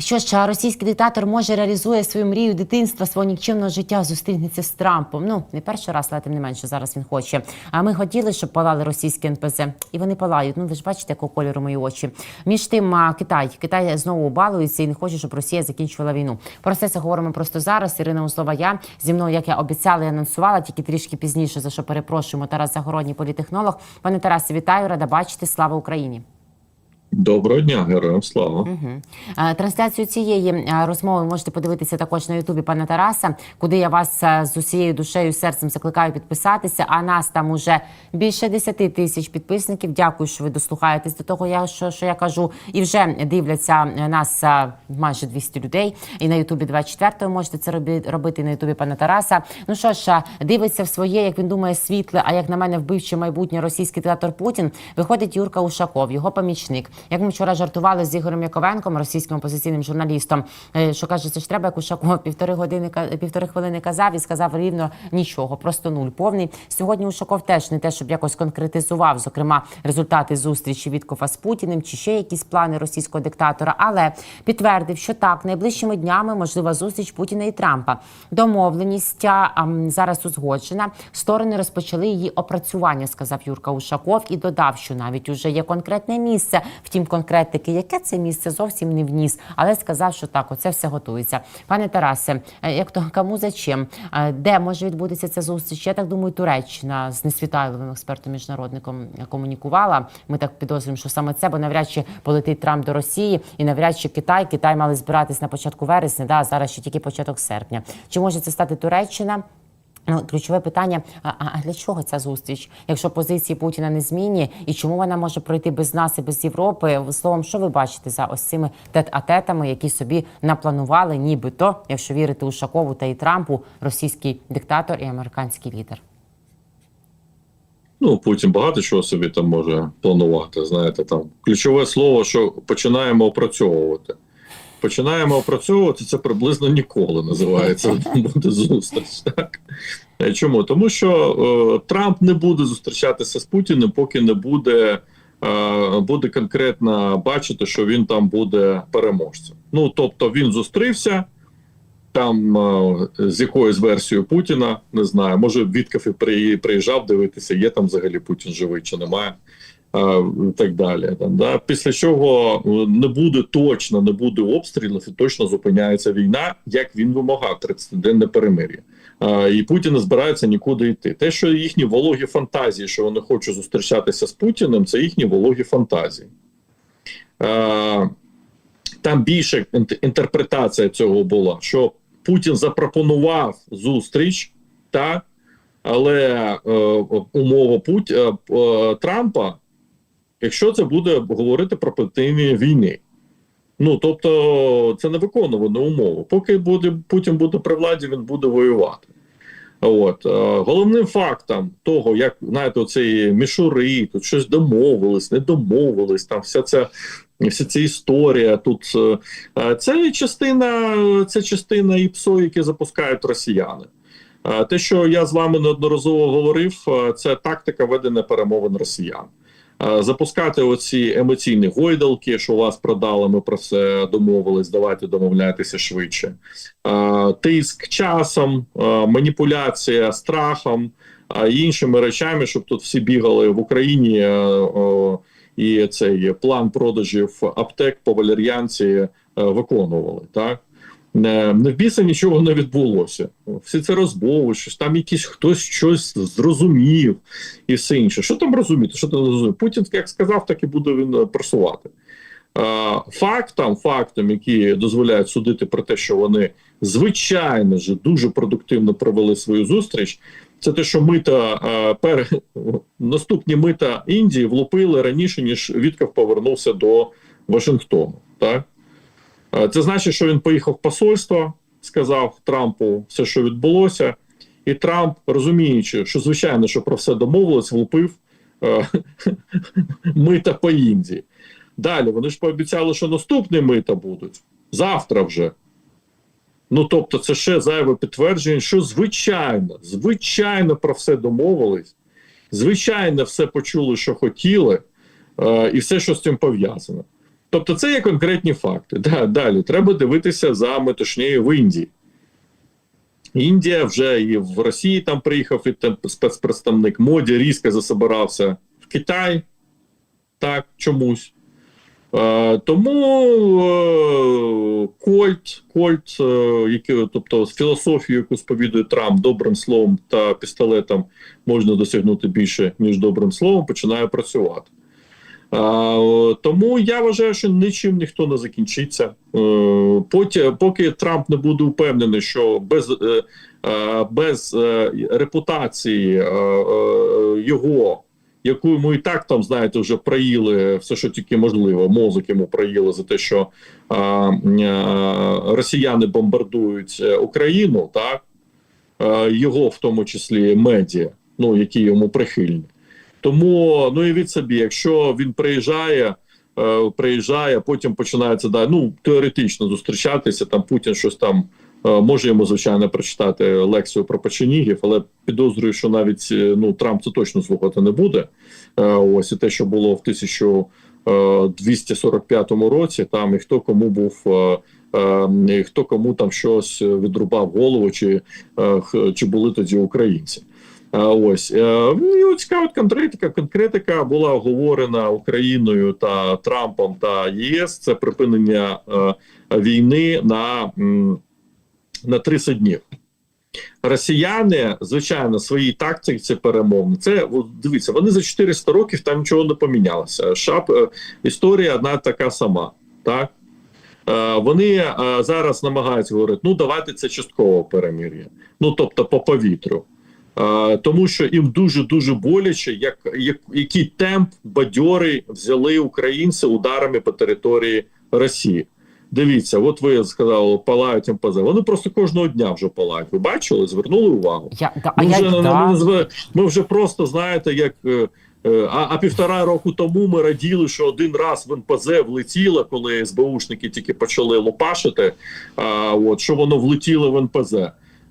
Що ж, російський диктатор може реалізує свою мрію дитинства свого нікчемного життя зустрінеться з Трампом. Ну не перший раз, але тим не менше зараз він хоче. А ми хотіли, щоб палали російські НПЗ, і вони палають. Ну ви ж бачите, якого кольору мої очі. Між тим, Китай Китай знову обалується і не хоче, щоб Росія закінчувала війну. Про це це говоримо просто зараз. Ірина Узлова, я зі мною, як я обіцяла і анонсувала, тільки трішки пізніше за що перепрошуємо. Тарас Загородній політехнолог. Пане Тарасе, вітаю, рада бачити. Слава Україні. Доброго дня, героям слава. Е, Трансляцію цієї розмови можете подивитися також на Ютубі пана Тараса, куди я вас з усією душею серцем закликаю підписатися. А нас там уже більше 10 тисяч підписників. Дякую, що ви дослухаєтесь до того, я що, що я кажу. І вже дивляться нас майже 200 людей. І на Ютубі 24 можете це робити і на Ютубі пана Тараса. Ну що ж, дивиться в своє, як він думає, світле. А як на мене, вбивче майбутнє російський диктатор Путін. Виходить Юрка Ушаков, його помічник. Як ми вчора жартували з Ігорем Яковенком, російським опозиційним журналістом, е, що каже, це ж треба як Ушаков півтори години півтори хвилини казав і сказав рівно нічого, просто нуль повний. Сьогодні Ушаков теж не те, щоб якось конкретизував, зокрема, результати зустрічі Віткофа з Путіним чи ще якісь плани російського диктатора, але підтвердив, що так найближчими днями можлива зустріч Путіна і Трампа. Домовленість а, зараз узгоджена. Сторони розпочали її опрацювання, сказав Юрка Ушаков, і додав, що навіть уже є конкретне місце. Втім, конкретики, яке це місце зовсім не вніс, але сказав, що так, оце все готується. Пане Тарасе, е, як то кому за чим? Е, Де може відбутися ця зустріч? Я так думаю, Туреччина з несвітайловим експертом міжнародником комунікувала. Ми так підозрюємо, що саме це, бо навряд чи полетить Трамп до Росії, і навряд чи Китай. Китай мали збиратись на початку вересня, да, зараз ще тільки початок серпня. Чи може це стати Туреччина? Ну, ключове питання: а, а для чого ця зустріч? Якщо позиції Путіна не змінні, і чому вона може пройти без нас і без Європи? Словом, що ви бачите за ось цими тет-а-тетами, які собі напланували, нібито, якщо вірити Ушакову та і Трампу, російський диктатор і американський лідер? Ну, Путін багато чого собі там може планувати. Знаєте, там ключове слово, що починаємо опрацьовувати. Починаємо опрацьовувати це приблизно ніколи називається. Буде зустріч. Так? Е, Чому? Тому що е, Трамп не буде зустрічатися з Путіним, поки не буде, е, буде конкретно бачити, що він там буде переможцем. Ну тобто він зустрівся. Там е, з якоюсь версією Путіна не знаю, може Вітков і при- приїжджав дивитися, є там взагалі Путін живий чи немає, і так далі. Там, да? Після чого е, не буде точно, не буде обстрілів і точно зупиняється війна, як він вимагав 30-денне перемир'я. Е, І Путін не збирається нікуди йти. Те, що їхні вологі фантазії, що вони хочуть зустрічатися з Путіним, це їхні вологі фантазії. Е, Там більше інтерпретація цього була, що Путін запропонував зустріч, та але е, умова Пут... е, е, Трампа, якщо це буде говорити про припинення війни. Ну тобто це не виконувана умова. Поки буде Путін буде при владі, він буде воювати. От е, головним фактом того, як знаєте, оцеї мішури, тут щось домовились, не домовились, там вся ця вся ця історія. Тут е, е, це частина, це частина ІПСО, які запускають росіяни. Те, що я з вами неодноразово говорив, це тактика ведення перемовин росіян. Запускати оці емоційні гойдалки, що вас продали, ми про це домовились. Давайте домовляйтеся швидше. Тиск часом, маніпуляція страхом і іншими речами, щоб тут всі бігали в Україні. І цей план продажів аптек по валер'янці е, виконували так. Не, в біса нічого не відбулося. Всі це розмови, там якийсь хтось щось зрозумів і все інше. Що там розуміти? Що там розуміти? Путін, як сказав, так і буде він е, просувати. Е, Фактам, які дозволяють судити про те, що вони звичайно ж дуже продуктивно провели свою зустріч. Це те, що мита е, пер... наступні мита Індії влупили раніше, ніж Вітков повернувся до Вашингтону. Так? Е, Це значить, що він поїхав в посольство, сказав Трампу все, що відбулося, і Трамп, розуміючи, що звичайно, що про все домовилось, влупив е, мита по Індії. Далі вони ж пообіцяли, що наступні мита будуть завтра вже. Ну тобто, це ще зайве підтвердження, що звичайно, звичайно про все домовились, звичайно, все почули, що хотіли, е, і все, що з цим пов'язано. Тобто, це є конкретні факти. Да, далі треба дивитися за метушнею в Індії. Індія вже і в Росії там приїхав і там спецпредставник Моді різко засобирався в Китай. Так, чомусь. Е, тому е, Кольт, Кольт, е, який, тобто філософію, яку сповідує Трамп добрим словом та пістолетом можна досягнути більше, ніж добрим словом, починає працювати. Тому я вважаю, що нічим ніхто не закінчиться. Е, поті, поки Трамп не буде впевнений, що без, е, е, без репутації його яку йому і так там, знаєте, вже проїли все, що тільки можливо. Мозок йому проїли за те, що росіяни бомбардують Україну, так його в тому числі медіа, ну які йому прихильні. Тому ну і від собі, якщо він приїжджає. е, Приїжджає, потім починається да, ну теоретично зустрічатися. Там Путін щось там е, може йому звичайно прочитати лекцію про печенігів, але підозрюю, що навіть е, ну Трамп це точно слухати не буде. Е, Ось і те, що було в 1245 році, там і хто кому був. і Хто кому там щось відрубав голову, чи, чи були тоді українці? Ось е, ну, і от цікава конкретика. Конкретика була оговорена Україною та Трампом та ЄС. Це припинення е, війни на, на 30 днів. Росіяни, звичайно, своїй тактиці перемовні. Це дивіться, вони за 400 років там нічого не помінялося. Шап е, історія одна така сама. Так вони зараз намагаються говорити: ну давайте це часткове перемир'я. Ну тобто по повітрю. Тому що їм дуже дуже боляче, як, як який темп бадьорий взяли українці ударами по території Росії. Дивіться, от ви сказали, палають МПЗ. Вони просто кожного дня вже палають. Ви бачили, звернули увагу. Я, да, Ми я, вже, да. ми вже просто знаєте, як е, е, а, а півтора року тому ми раділи, що один раз в НПЗ влетіло, коли СБУшники тільки почали лопашити. А, от що воно влетіло в НПЗ.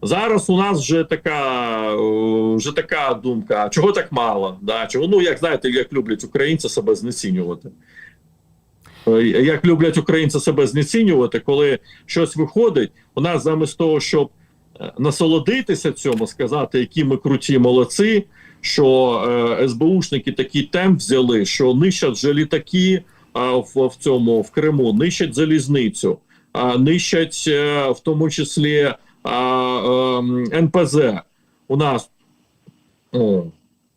Зараз у нас вже така е, вже така думка: чого так мало? Да? Чого ну як знаєте, як люблять українці себе знецінювати. Е, Як люблять українці себе знецінювати, коли щось виходить, у нас замість того, щоб е, насолодитися цьому, сказати, які ми круті молодці, що е, СБУшники такий темп взяли, що нищать вже літаки а, в, в цьому в Криму, нищать залізницю, а, нищать е, в тому числі ем, НПЗ. У нас о,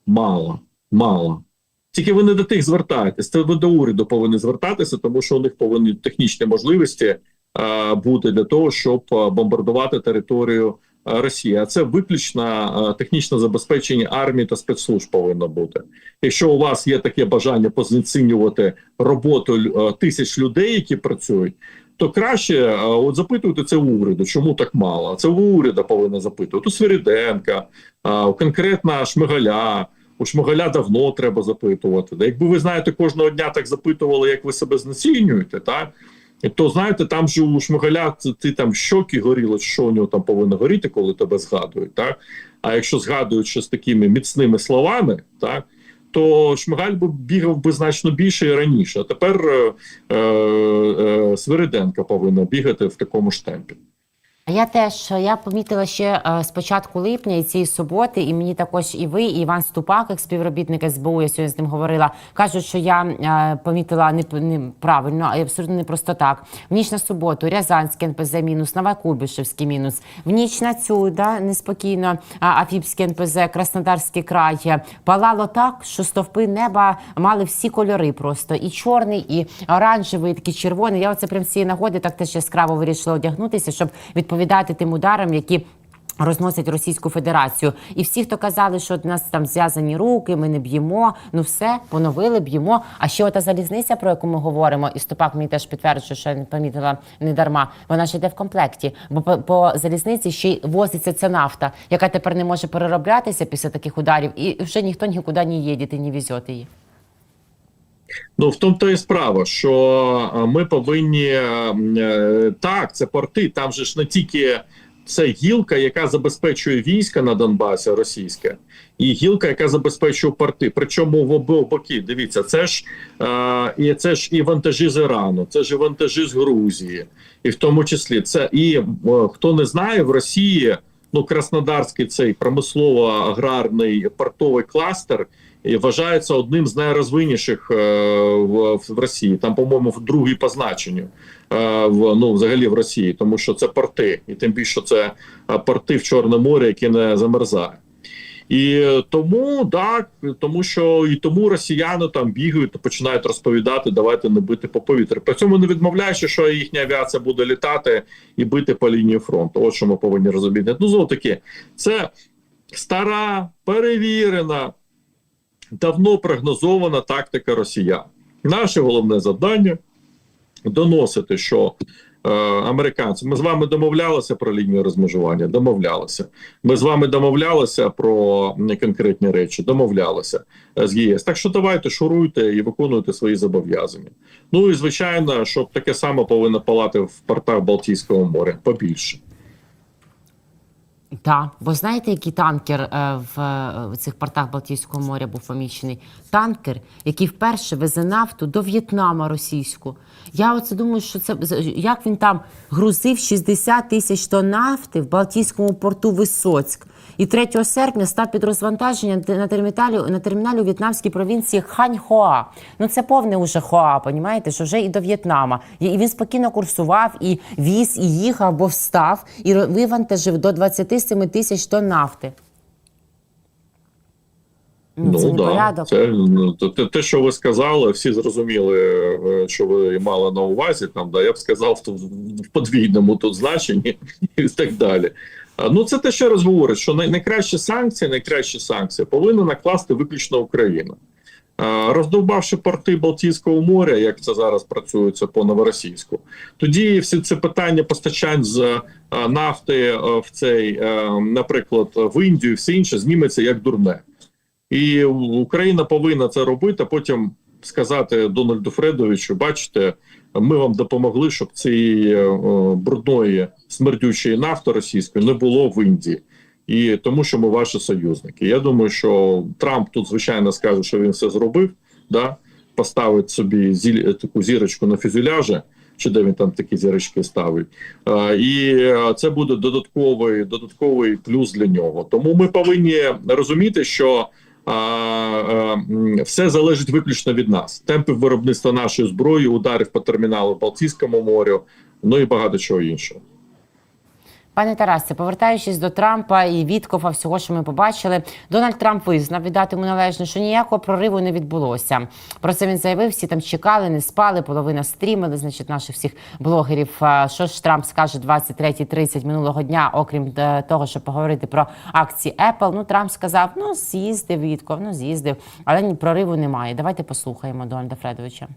мало, мало. Тільки ви не до тих звертаєтесь. Це ви до уряду повинні звертатися, тому що у них повинні технічні можливості е, бути для того, щоб е, бомбардувати територію е, Росії. А це виключно е, технічне забезпечення армії та спецслужб повинно бути. Якщо у вас є таке бажання позиціонувати роботу тисяч людей, які працюють. То краще е, от запитуйте це уряду, чому так мало. Це у уряду повинно запитувати. У Свириденка, у конкретно Шмигаля. У Шмигаля давно треба запитувати. Якби ви знаєте, кожного дня так запитували, як ви себе знецінюєте, так? то знаєте, там же у Шмигаля ти, ти там щоки горіли, що у нього там повинно горіти, коли тебе згадують. Так? А якщо згадують ще з такими міцними словами, так? То Шмигаль би бігав би значно більше і раніше. А тепер е, е, е, Свириденка повинна бігати в такому ж темпі. Я теж я помітила ще е, з початку липня і цієї суботи, і мені також і ви, і Іван Ступак, як співробітник СБУ, я сьогодні з ним говорила. кажуть, що я е, помітила не, не правильно, а абсолютно не просто так. В ніч на суботу Рязанський НПЗ мінус, Новокуйбишевський мінус. В ніч на цю да, неспокійно Афіпський НПЗ, Краснодарський край е, палало так, що стовпи неба мали всі кольори просто і чорний, і оранжевий, і такий червоний. Я оце прям з цієї нагоди так теж яскраво вирішила одягнутися, щоб відповідати тим ударам, які. Розносять Російську Федерацію, і всі, хто казали, що в нас там зв'язані руки, ми не б'ємо. Ну все поновили, б'ємо. А ще ота залізниця, про яку ми говоримо, і Стопак мені теж підтверджує, що я не помітила не дарма. Вона ж йде в комплекті, бо по, по залізниці ще й возиться ця нафта, яка тепер не може перероблятися після таких ударів, і вже ніхто нікуди не їде не везет її. Ну в тому то і справа, що ми повинні е, е, так, це порти. Там же ж не тільки це гілка, яка забезпечує війська на Донбасі російське, і гілка, яка забезпечує порти. Причому в обох боки. Дивіться, це ж е, і це ж і вантажі з Ірану, це ж і вантажі з Грузії, і в тому числі це і хто не знає в Росії. Ну, Краснодарський цей промислово-аграрний портовий кластер вважається одним з найрозвинніших е, в, Росії. Там, по-моєму, в другій по значенню е, в ну взагалі в Росії, тому що це порти, і тим більше це е, порти в Чорне море, які не замерзає. І тому так, тому що і тому росіяни там бігають починають розповідати, давайте не бити по повітрю. При цьому не відмовляючи, що їхня авіація буде літати і бити по лінії фронту. От що ми повинні розуміти. Ну знову таки, це стара, перевірена, давно прогнозована тактика росіян. Наше головне завдання доносити, що е, американці, ми з вами домовлялися про лінію розмежування, домовлялися. Ми з вами домовлялися про конкретні речі, домовлялися е, з ЄС. Так що давайте шуруйте і виконуйте свої зобов'язання. Ну і звичайно, щоб таке саме повинно палати в портах Балтійського моря побільше. Так, бо знаєте, який танкер е, в, е, в цих портах Балтійського моря був помічений? Танкер, який вперше везе нафту до В'єтнама російську. Я оце думаю, що це як він там грузив 60 тисяч тонн нафти в Балтійському порту Висоцьк. І 3 серпня став під розвантаження на терміналі, на терміналі у в'єтнамській провінції Ханьхоа. Ну це повне уже Хоа, понімаєте, що вже і до В'єтнама. І він спокійно курсував, і віз, і їхав, бо встав, і вивантажив до 27 тисяч тонн нафти. Ну, це Ну да, це ну, те, те, що ви сказали, всі зрозуміли, е, що ви мали на увазі. Там да я б сказав в подвійному тут значенні і так далі. А, Ну це те, що раз говорить, що най- найкращі санкції, найкращі санкції повинна накласти виключно Україна. Роздовбавши порти Балтійського моря, як це зараз працюється по новоросійську, тоді всі це питання постачань з е, нафти е, в цей, е, наприклад, в Індію, все інше зніметься як дурне. І Україна повинна це робити, а потім сказати Дональду Фредовичу: бачите, ми вам допомогли, щоб цієї е, брудної смердючої нафти російської не було в Індії. І тому, що ми ваші союзники. Я думаю, що Трамп тут звичайно скаже, що він все зробив, да? поставить собі зіль, таку зірочку на фюзеляжі, чи де він там такі зірочки ставить. Е, І е, це буде додатковий, додатковий плюс для нього. Тому ми повинні розуміти, що а, а, все залежить виключно від нас. Темпи виробництва нашої зброї, ударів по терміналу в Балтійському морю, ну і багато чого іншого. Пане Тарасе, повертаючись до Трампа і Віткофа, всього, що ми побачили, Дональд Трамп визнав віддати йому належне, що ніякого прориву не відбулося. Про це він заявив. Всі там чекали, не спали, половина стрімили, значить, наших всіх блогерів. Що ж Трамп скаже 23.30 минулого дня, окрім е, того, щоб поговорити про акції Apple. Ну Трамп сказав: ну з'їздив Вітков, ну з'їздив, але ні прориву немає. Давайте послухаємо Дональда Фредовича.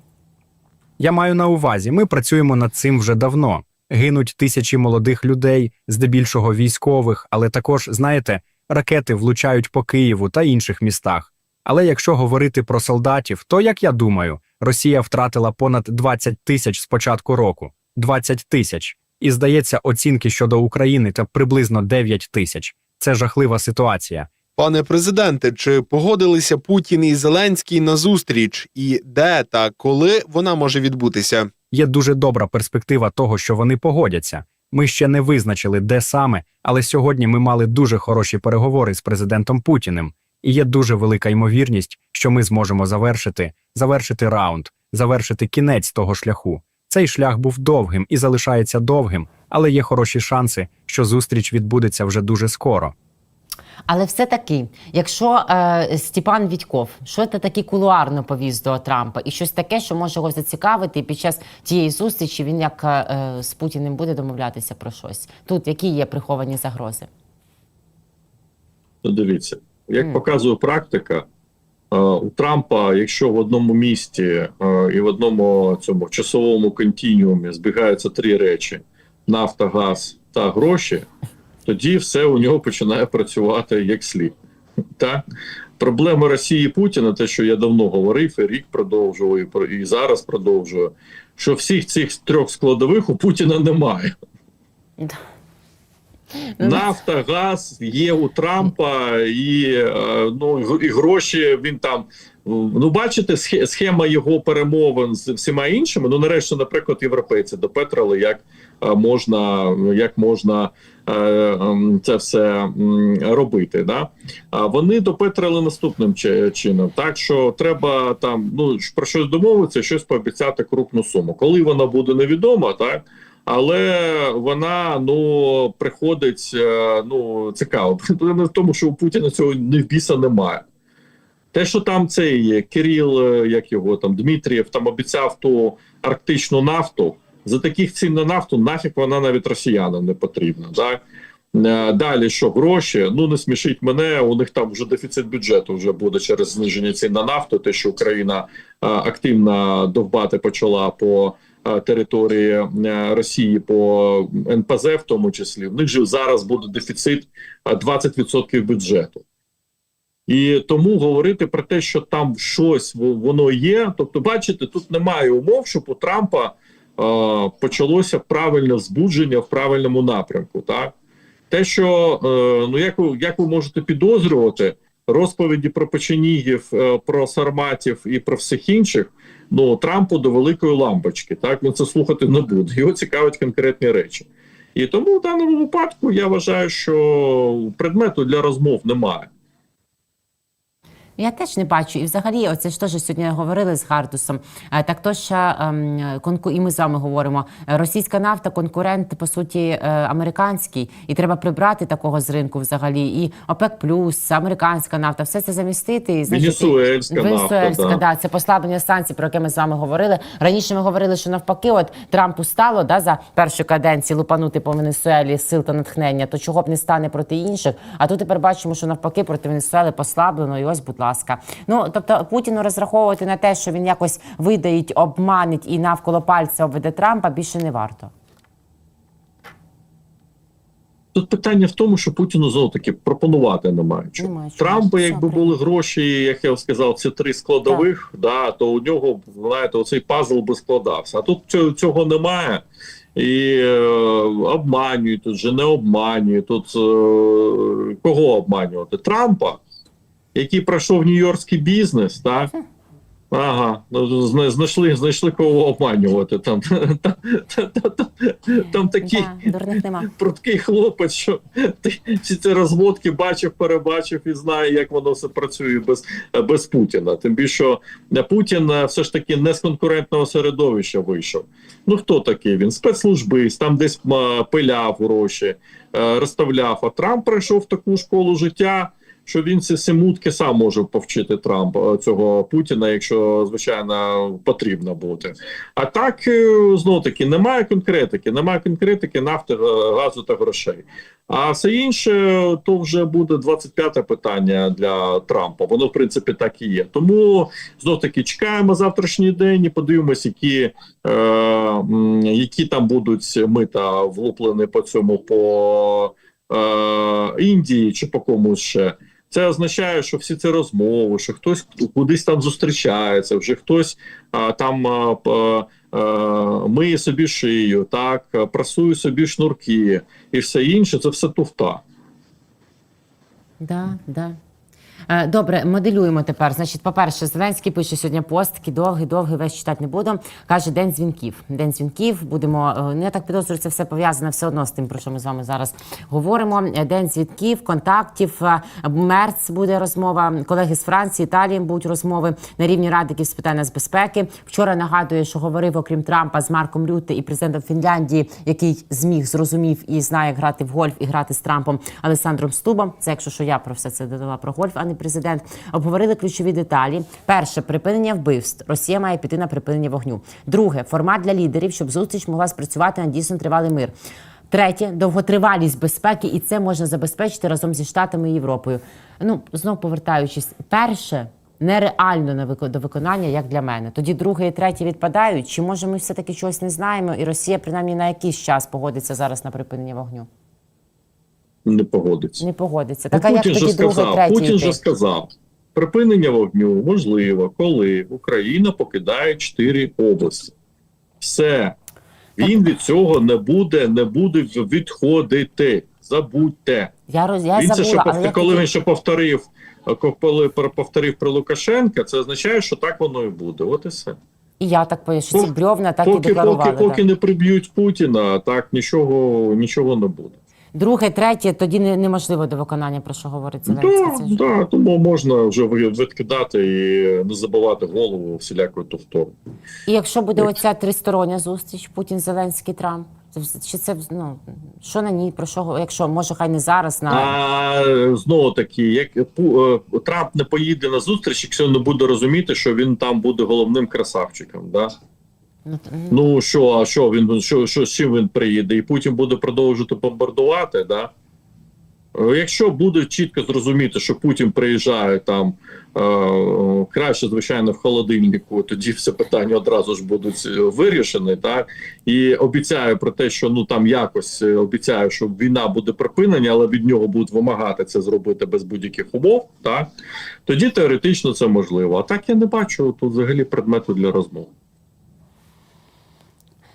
Я маю на увазі, ми працюємо над цим вже давно. Гинуть тисячі молодих людей, здебільшого військових, але також, знаєте, ракети влучають по Києву та інших містах. Але якщо говорити про солдатів, то як я думаю, Росія втратила понад 20 тисяч з початку року. 20 тисяч. І здається, оцінки щодо України та приблизно 9 тисяч. Це жахлива ситуація. Пане президенте, чи погодилися Путін і Зеленський на зустріч, і де та коли вона може відбутися? Є дуже добра перспектива того, що вони погодяться. Ми ще не визначили, де саме, але сьогодні ми мали дуже хороші переговори з президентом Путіним, і є дуже велика ймовірність, що ми зможемо завершити, завершити раунд, завершити кінець того шляху. Цей шлях був довгим і залишається довгим, але є хороші шанси, що зустріч відбудеться вже дуже скоро. Але все таки, якщо е, Степан Відьков, що це таки кулуарно повіз до Трампа, і щось таке, що може його зацікавити, і під час тієї зустрічі він як е, з Путіним буде домовлятися про щось. Тут які є приховані загрози? Ну, дивіться, як Мгм. показує практика, е, у Трампа, якщо в одному місті е, і в одному цьому часовому континіумі збігаються три речі: нафта, газ та гроші, тоді все у нього починає працювати як слід. Так? Проблема Росії і Путіна, те, що я давно говорив, і рік продовжував, і і зараз продовжую, що всіх цих трьох складових у Путіна немає. Ну, Нафта, газ є у Трампа, і, е, ну, і гроші він там. Ну, бачите, схема його перемовин з всіма іншими. Ну, нарешті, наприклад, європейці допетрили, як е, можна, як можна е, ем, це все робити. Да? А вони допетрили наступним чином. Так що треба там ну про щось домовитися, щось пообіцяти крупну суму. Коли вона буде невідома, так. Але вона ну приходить е, ну цікаво. В тому, що у Путіна цього не в біса немає. Те, що там цей Кирил, е, як його там Дмитрієв, там обіцяв ту арктичну нафту. За таких цін на нафту нафіг вона навіть росіянам не потрібна. Так? Е, Далі що гроші? Ну не смішіть мене. У них там вже дефіцит бюджету вже буде через зниження цін на нафту. Те, що Україна активно довбати почала по території е, Росії по НПЗ, в тому числі. В них же зараз буде дефіцит е, 20% бюджету. І тому говорити про те, що там щось воно є. Тобто, бачите, тут немає умов, щоб у Трампа е, почалося правильне збудження в правильному напрямку. Так те, що е, ну як ви як ви можете підозрювати розповіді про печенігів, е, про сарматів і про всіх інших, ну Трампу до великої лампочки. Так він це слухати не буде. Його цікавить конкретні речі. І тому в даному випадку я вважаю, що предмету для розмов немає. Я теж не бачу. І взагалі, оце ж теж сьогодні говорили з Гардусом. е, Так то що ем, конку... і ми з вами говоримо. е, Російська нафта конкурент, по суті, е, американський, і треба прибрати такого з ринку взагалі. І ОПЕК плюс, американська нафта, все це замістити. І, Венесуельська нафта, Венесуельська, да. це послаблення санкцій, про яке ми з вами говорили. Раніше ми говорили, що навпаки, от Трампу стало да, за першу каденцію лупанути по Венесуелі сил та натхнення, то чого б не стане проти інших. А тут тепер бачимо, що навпаки проти Венесуели послаблено. І ось, будь ласка. Ну тобто Путіну розраховувати на те, що він якось видаїть, обманить і навколо пальця обведе Трампа, більше не варто. Тут питання в тому, що Путіну знову таки пропонувати немає чого. Немає. Трампа, якби були гроші, як я сказав, це три складових, да, то у нього знаєте, оцей пазл би складався. А тут цього, цього немає. І е, обманюють, тут же не обманюють. Тут е, кого обманювати? Трампа, який пройшов нью-йоркський бізнес, так? Ага, ну знайшли, знайшли кого обманювати. Там, там, там, там, там такі Да, пруткий хлопець, що ти ці розводки бачив, перебачив і знає, як воно все працює без, без Путіна. Тим більше що Путін е, все ж таки не з конкурентного середовища вийшов. Ну хто такий? Він спецслужбист, там десь м, пиляв гроші, е, розставляв. А Трамп пройшов таку школу життя. Що він ці семутки сам може повчити Трампа цього Путіна, якщо звичайно потрібно бути. А так знову таки немає конкретики, немає конкретики нафти, е, газу та грошей. А все інше то вже буде 25-те питання для Трампа. Воно в принципі так і є. Тому знов таки чекаємо завтрашній день і подивимось, які, е, які там будуть мита влуплені по цьому по е, Індії чи по комусь ще. Це означає, що всі ці розмови, що хтось кудись там зустрічається, вже хтось а, там а, а, миє собі шию, так прасує собі шнурки і все інше. Це все туфта. Да, да. Е, Добре, моделюємо тепер. Значить, по-перше, Зеленський пише сьогодні пост, такий довгий, довгий, весь читати не буду. Каже, день дзвінків. День дзвінків. Будемо е, ну, я так підозрюю, це все пов'язане все одно з тим, про що ми з вами зараз говоримо. Е, День дзвінків, контактів. Мерц буде розмова. Колеги з Франції, Італії будуть розмови на рівні радиків з питань нацбезпеки. Вчора нагадую, що говорив, окрім Трампа, з Марком Рютте і президентом Фінляндії, який зміг зрозумів і знає як грати в гольф і грати з Трампом Олександром Стубом. Це якщо що я про все це додала про гольф, а не президент. Обговорили ключові деталі. Перше припинення вбивств. Росія має піти на припинення вогню. Друге формат для лідерів, щоб зустріч могла спрацювати на дійсно тривалий мир. Третє довготривалість безпеки, і це можна забезпечити разом зі штатами і Європою. Ну знов повертаючись, перше нереально до виконання, як для мене. Тоді друге і третє відпадають. Чи може ми все таки чогось не знаємо, і Росія принаймні на якийсь час погодиться зараз на припинення вогню? Не погодиться. Не погодиться. Ну, Так а як Путін же тоді друге, сказав, третє Путін же сказав, припинення вогню можливо, коли Україна покидає чотири області. Все. Він від цього не буде, не буде відходити. Забудьте. Я роз я він це ще забула, але повтор- я коли хотів- він ще повторив, коли повторив про Лукашенка, це означає, що так воно і буде. От і все. і я так пою, що ці Поки- брьовна так і Поки, декларували. поки, поки так. не приб'ють Путіна, так нічого, нічого не буде. Друге, третє, тоді неможливо до виконання, про що говорить Зеленський. Да, Це да, тому можна вже відкидати і не забивати голову всілякою туфтою. І якщо буде оця тристороння зустріч Путін, Зеленський, Трамп, чи це ну що на ній, про що якщо може, хай не зараз на А знову таки, як е, Трамп не поїде на зустріч, якщо не буде розуміти, що він там буде головним красавчиком. Да? Ну, м. Ну що, а що він що, що з чим він приїде? І Путін буде продовжувати бомбардувати, да? Е, Якщо буде чітко зрозуміти, що Путін приїжджає там е, краще, звичайно, в холодильнику, тоді все питання одразу ж будуть е, вирішені, так і обіцяю про те, що ну там якось е, обіцяю, що війна буде припинена, але від нього будуть вимагати це зробити без будь-яких умов. Так тоді теоретично це можливо. А так я не бачу тут взагалі предмету для розмов.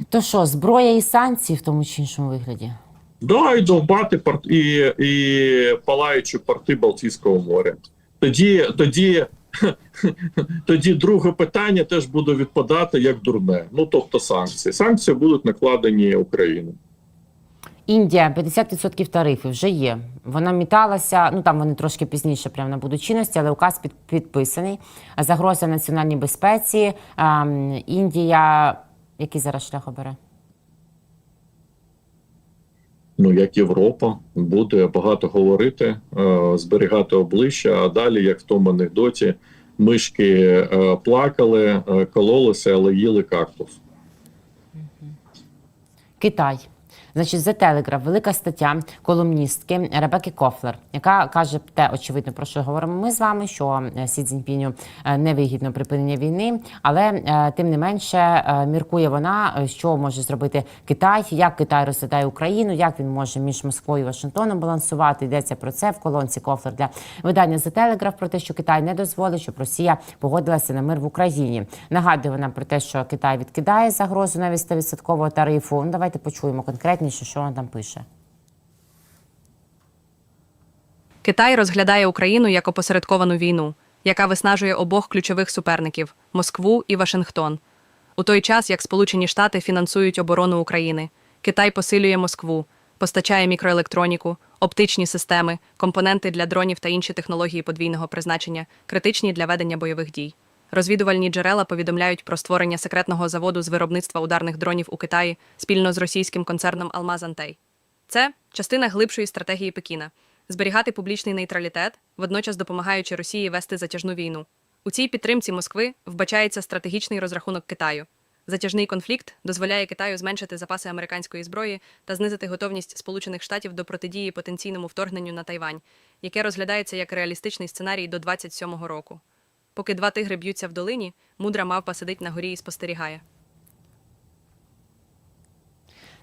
То що, зброя і санкції в тому чи іншому вигляді? Да, і довбати порт і, і палаючі порти Балтійського моря. Тоді, тоді, тоді друге питання теж буде відпадати як дурне. Ну тобто санкції. Санкції будуть накладені Україні. Індія 50% тарифів вже є. Вона міталася. Ну там вони трошки пізніше прямо набудуть чинності, але указ під, підписаний. Загроза національній безпеці. Ем, Індія, який зараз шлях обере? Ну як Європа буде багато говорити, е, зберігати обличчя. А далі, як в тому анекдоті, мишки е, плакали, е, кололися, але їли кактус. Китай. Значить, The Telegraph, велика стаття колумністки Ребекки Кофлер, яка каже те, очевидно, про що говоримо ми з вами, що е, Сі Цзіньпіню е, невигідно припинення війни, але е, тим не менше міркує вона, що може зробити Китай, як Китай розглядає Україну, як він може між Москвою і Вашингтоном балансувати. Йдеться про це в колонці Кофлер для видання The Telegraph про те, що Китай не дозволить, щоб Росія погодилася на мир в Україні. Нагадує вона про те, що Китай відкидає загрозу навіть 100% тарифу. Ну, давайте почуємо конкретніше, що вона там пише. Китай розглядає Україну як опосередковану війну, яка виснажує обох ключових суперників Москву і Вашингтон. У той час, як Сполучені Штати фінансують оборону України, Китай посилює Москву, постачає мікроелектроніку, оптичні системи, компоненти для дронів та інші технології подвійного призначення, критичні для ведення бойових дій. Розвідувальні джерела повідомляють про створення секретного заводу з виробництва ударних дронів у Китаї спільно з російським концерном Алмаз-Антей. Це частина глибшої стратегії Пекіна зберігати публічний нейтралітет, водночас допомагаючи Росії вести затяжну війну. У цій підтримці Москви вбачається стратегічний розрахунок Китаю. Затяжний конфлікт дозволяє Китаю зменшити запаси американської зброї та знизити готовність Сполучених Штатів до протидії потенційному вторгненню на Тайвань, яке розглядається як реалістичний сценарій до 27-го року. Поки два тигри б'ються в долині, мудра мавпа сидить на горі і спостерігає.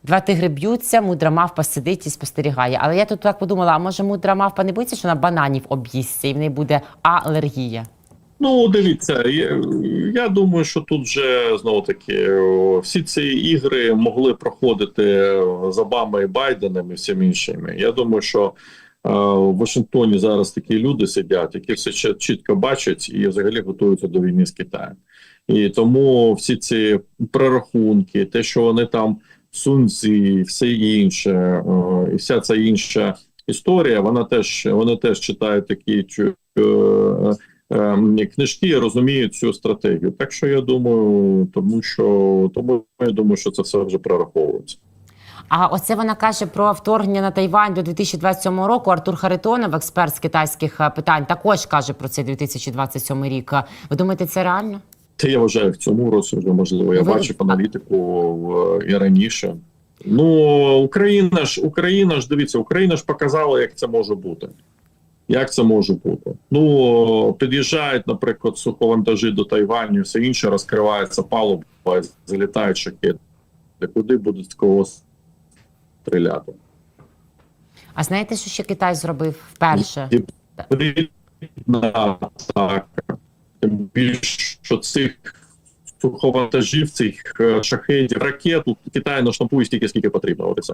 Два тигри б'ються, мудра мавпа сидить і спостерігає. Але я тут так подумала: а може мудра мавпа не боїться, що вона бананів об'їсться і в неї буде алергія? Ну, дивіться, я, я думаю, що тут вже знову таки всі ці ігри могли проходити з Обамою і Байденом і всім іншими. Я думаю, що в Вашингтоні зараз такі люди сидять, які все чіт- чітко бачать і взагалі готуються до війни з Китаєм. І тому всі ці прорахунки, те, що вони там сунці, все інше, е, і вся ця інша історія, вона теж вони теж читають такі е, ем, книжки розуміють цю стратегію. Так що я думаю, тому що тому я думаю, що це все вже прораховується. А оце вона каже про вторгнення на Тайвань до 2027 року. Артур Харитонов, експерт з китайських е, питань, також каже про це 2027 рік. Ви думаєте, це реально? Це я вважаю в цьому році вже можливо. Я Ви- бачив аналітику і раніше. Ну Україна ж Україна ж дивіться, Україна ж показала, як це може бути. Як це може бути? Ну під'їжджають, наприклад, суховантажі до Тайваню, все інше розкривається палуба, залітають шахети. Куди будуть кого стріляти? А знаєте, що ще Китай зробив вперше? Атака. Тим більше, що цих суховантажів, цих е, шахедів, ракет у Китаю наштампує стільки, скільки потрібно. Все.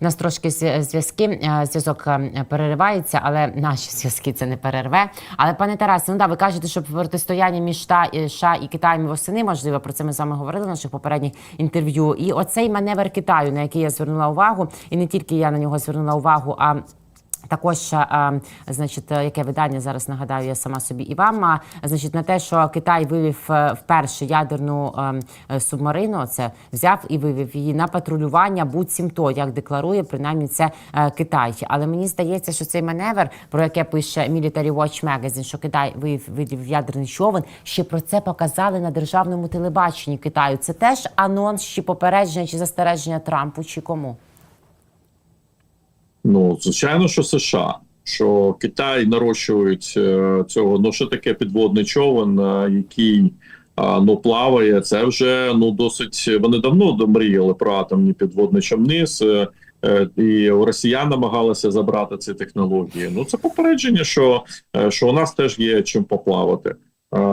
У нас трошки зв'язки, е, зв'язок е, переривається, але наші зв'язки це не перерве. Але пане Тарасе, ну да, ви кажете, що протистояння між та США і Китаєм восени, можливо, про це ми з вами говорили в наших попередніх інтерв'ю. І оцей маневр Китаю, на який я звернула увагу, і не тільки я на нього звернула увагу, а також, значить, е, яке видання зараз нагадаю я сама собі і вам. Значить, на те, що Китай вивів е, вперше ядерну ем, е, субмарину, це взяв і вивів її на патрулювання, буцім то, як декларує принаймні це е, Китай. Але мені здається, що цей маневр, про яке пише Military Watch Magazine, що Китай вивів, вивів ядерний човен, ще про це показали на державному телебаченні Китаю. Це теж анонс чи попередження, чи застереження Трампу, чи кому. Ну, звичайно, що США, що Китай нарощують е, цього. Ну, що таке підводний човен, е, який ну плаває. Це вже ну досить. Вони давно домріяли про атомні підводні човни. з, е, І росіян намагалися забрати ці технології. Ну це попередження, що, що у нас теж є чим поплавати.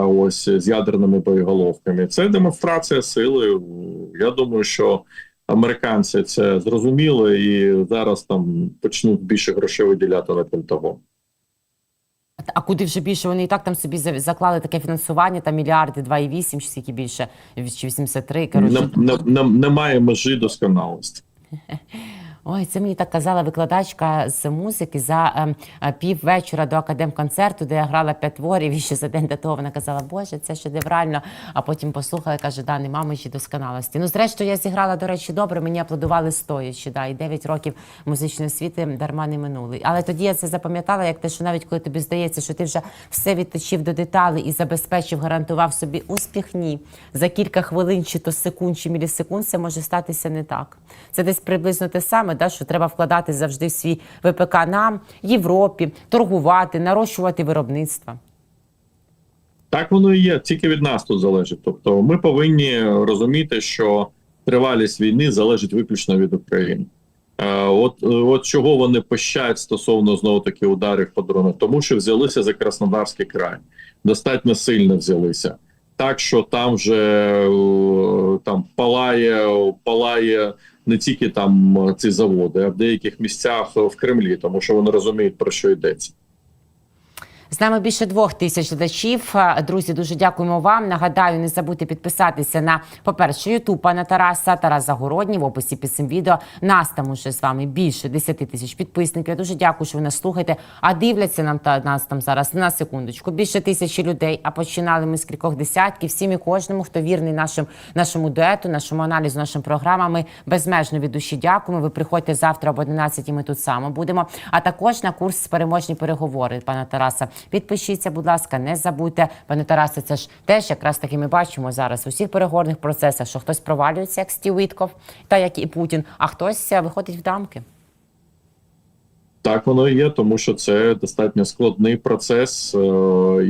Ось з ядерними боєголовками. Це демонстрація сили. Я думаю, що американці це зрозуміли і зараз там почнуть більше грошей виділяти на Пентагон. А куди вже більше? Вони і так там собі заклали таке фінансування, там мільярди, 2,8 чи скільки більше, чи 83, коротше. Не, не, не, немає межі досконалості. Ой, це мені так казала викладачка з музики за ем, е, піввечора до академконцерту, де я грала п'ять творів, і ще за день до того вона казала, Боже, це шедеврально. А потім послухала і каже, да, нема межі досконалості. Ну, зрештою, я зіграла, до речі, добре, мені аплодували стоячи. Да, і 9 років музичної освіти дарма не минули. Але тоді я це запам'ятала, як те, що навіть коли тобі здається, що ти вже все відточив до деталей і забезпечив, гарантував собі успіх, ні. За кілька хвилин, чи то секунд, чи мілісекунд, це може статися не так. Це десь приблизно те саме, да, що треба вкладати завжди в свій ВПК нам, Європі, торгувати, нарощувати виробництво. Так воно і є, тільки від нас тут залежить. Тобто, ми повинні розуміти, що тривалість війни залежить виключно від України. Е, От, от чого вони пищать стосовно знову таки ударів по дронах, тому що взялися за Краснодарський край, достатньо сильно взялися. Так що там вже е, там палає, палає не тільки там е, ці заводи, а в деяких місцях в Кремлі, тому що вони розуміють про що йдеться. З нами більше двох тисяч глядачів. Е, Друзі, дуже дякуємо вам. Нагадаю, не забудьте підписатися на, по-перше, Ютуб пана Тараса, Тарас Загородній в описі під цим відео. Нас там уже з вами більше 10 тисяч підписників. Я дуже дякую, що ви нас слухаєте. А дивляться нам та нас там зараз на секундочку. Більше тисячі людей. А починали ми з кількох десятків. Всім і кожному, хто вірний нашим нашому дуету, нашому аналізу, нашим програмам. Ми безмежно від душі дякуємо. Ви приходьте завтра об 11 Ми тут саме будемо. А також на курс переможні переговори пана Тараса. Підпишіться, будь ласка, не забудьте. Пане Тарасе, це ж теж якраз таки ми бачимо зараз у всіх переговорних процесах, що хтось провалюється, як Стів Вітков, та як і Путін, а хтось е, виходить в дамки. Так воно і є, тому що це достатньо складний процес е,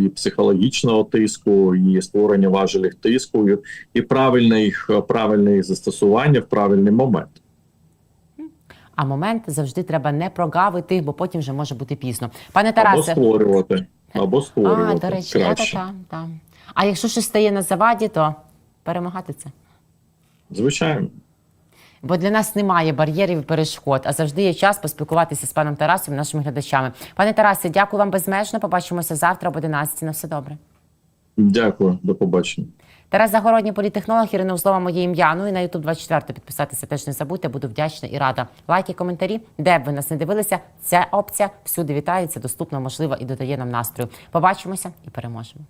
і психологічного тиску, і створення важелів тиску, і правильне їх правильне їх застосування в правильний момент. А момент завжди треба не прогавити, бо потім вже може бути пізно. Пане Або створювати, або а, до речі, та, та, та, та. А якщо щось стає на заваді, то перемагати це. Звичайно. Бо для нас немає бар'єрів і перешкод, а завжди є час поспілкуватися з паном Тарасом, і нашими глядачами. Пане Тарасе, дякую вам безмежно. Побачимося завтра об 11. На все добре. Дякую, до побачення. Тарас Загородній політехнолог, Ірина Узлова, моє ім'я. Ну і на YouTube 24 підписатися теж не забудьте. Буду вдячна і рада. Лайки, коментарі, де б ви нас не дивилися. Ця опція всюди вітається, доступна, можлива і додає нам настрою. Побачимося і переможемо.